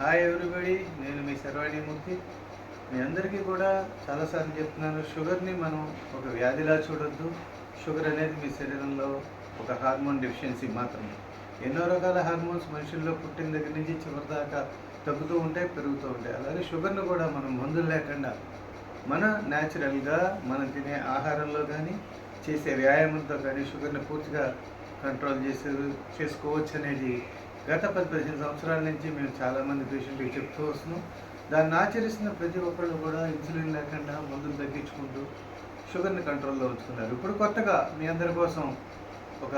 Hi everybody నేను మీ శర్వాణిమూర్తి మీ అందరికీ కూడా చాలాసార్లు చెప్తున్నాను షుగర్ని మనం ఒక వ్యాధిలా చూడొద్దు. షుగర్ అనేది మీ శరీరంలో ఒక హార్మోన్ డెఫిషియన్సీ మాత్రమే. ఎన్నో రకాల హార్మోన్స్ మనుషుల్లో పుట్టిన దగ్గర నుంచి చివరిదాకా తగ్గుతూ ఉంటాయి పెరుగుతూ ఉంటాయి. అలాగే షుగర్ను కూడా మనం మందులు లేకుండా మన న్యాచురల్గా మనం తినే ఆహారంలో కానీ చేసే వ్యాయామంతో కానీ షుగర్ని పూర్తిగా కంట్రోల్ చేసే చేసుకోవచ్చు అనేది గత పది పదిహేను సంవత్సరాల నుంచి మేము చాలామంది పేషెంట్కి చెప్తూ వస్తున్నాం. దాన్ని ఆచరిస్తున్న ప్రతి ఒక్కళ్ళు కూడా ఇన్సులిన్ లేకుండా మందులు తగ్గించుకుంటూ షుగర్ని కంట్రోల్లో ఉంచుకున్నారు ఇప్పుడు కొత్తగా మీ అందరి కోసం ఒక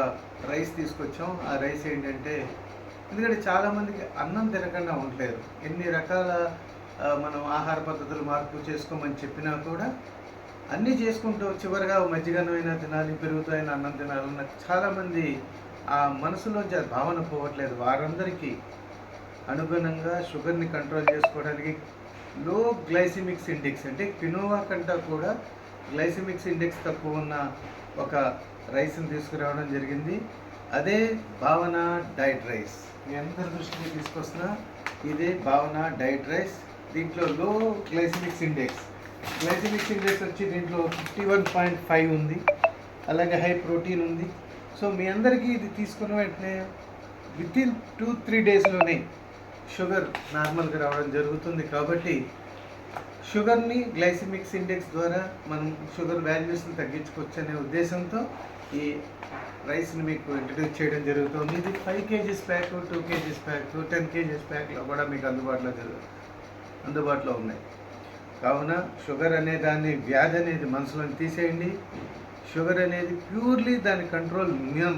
రైస్ తీసుకొచ్చాం. ఆ రైస్ ఏంటంటే ఎందుకంటే చాలామందికి అన్నం తినకుండా ఉండలేరు ఎన్ని రకాల మనం ఆహార పద్ధతులు మార్పు చేసుకోమని చెప్పినా కూడా అన్నీ చేసుకుంటూ చివరిగా మజ్జిగనమైనా తినాలి పెరుగుతాయిన అన్నం తినాలన్న చాలామంది ఆ మనసులోంచి ఆ భావన పోవట్లేదు. వారందరికీ అనుగుణంగా షుగర్ని కంట్రోల్ చేసుకోవడానికి లో గ్లైసిమిక్స్ ఇండెక్స్ అంటే కినోవా కంటే కూడా గ్లైసిమిక్స్ ఇండెక్స్ తక్కువ ఉన్న ఒక రైస్ని తీసుకురావడం జరిగింది. అదే భావన డైట్ రైస్. మీ అందరి దృష్టికి తీసుకొస్తున్న ఇదే భావన డైట్ రైస్. దీంట్లో లో గ్లైసిమిక్స్ ఇండెక్స్. గ్లైసిమిక్స్ ఇండెక్స్ వచ్చి దీంట్లో ఫిఫ్టీ వన్ పాయింట్ ఫైవ్ ఉంది. అలాగే హై ప్రోటీన్ ఉంది. సో మీ అందరికీ ఇది తీసుకున్న వెంటనే విత్ ఇన్ టూ త్రీ డేస్లోనే షుగర్ నార్మల్గా రావడం జరుగుతుంది కాబట్టి షుగర్ని గ్లైసిమిక్స్ ఇండెక్స్ ద్వారా మనం షుగర్ వాల్యూస్ని తగ్గించుకోవచ్చు అనే ఉద్దేశంతో ఈ రైస్ని మీకు ఇంట్రడ్యూస్ చేయడం జరుగుతుంది. ఇది five kgs pack two kgs pack ten kgs ప్యాక్లో కూడా మీకు అందుబాటులో జరుగు అందుబాటులో ఉన్నాయి. కావున షుగర్ అనే దాన్ని వ్యాధి అనేది మనసులో తీసేయండి. షుగర్ అనేది ప్యూర్లీ దాని కంట్రోల్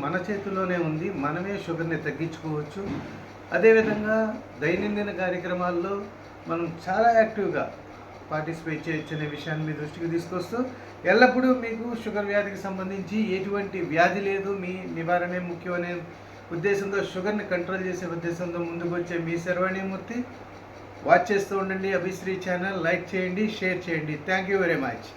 మన చేతిలోనే ఉంది. మనమే షుగర్ని తగ్గించుకోవచ్చు. అదేవిధంగా దైనందిన కార్యక్రమాల్లో మనం చాలా యాక్టివ్గా పార్టిసిపేట్ చేయొచ్చు అనే విషయాన్ని మీ దృష్టికి తీసుకొస్తూ ఎల్లప్పుడూ మీకు షుగర్ వ్యాధికి సంబంధించి ఎటువంటి వ్యాధి లేదు. మీ నివారణే ముఖ్యమనే ఉద్దేశంతో షుగర్ని కంట్రోల్ చేసే ఉద్దేశంతో ముందుకు వచ్చే మీ శర్వాణిమూర్తి. వాచ్ చేస్తూ ఉండండి. అభిశ్రీ ఛానల్ లైక్ చేయండి షేర్ చేయండి. Thank you very much.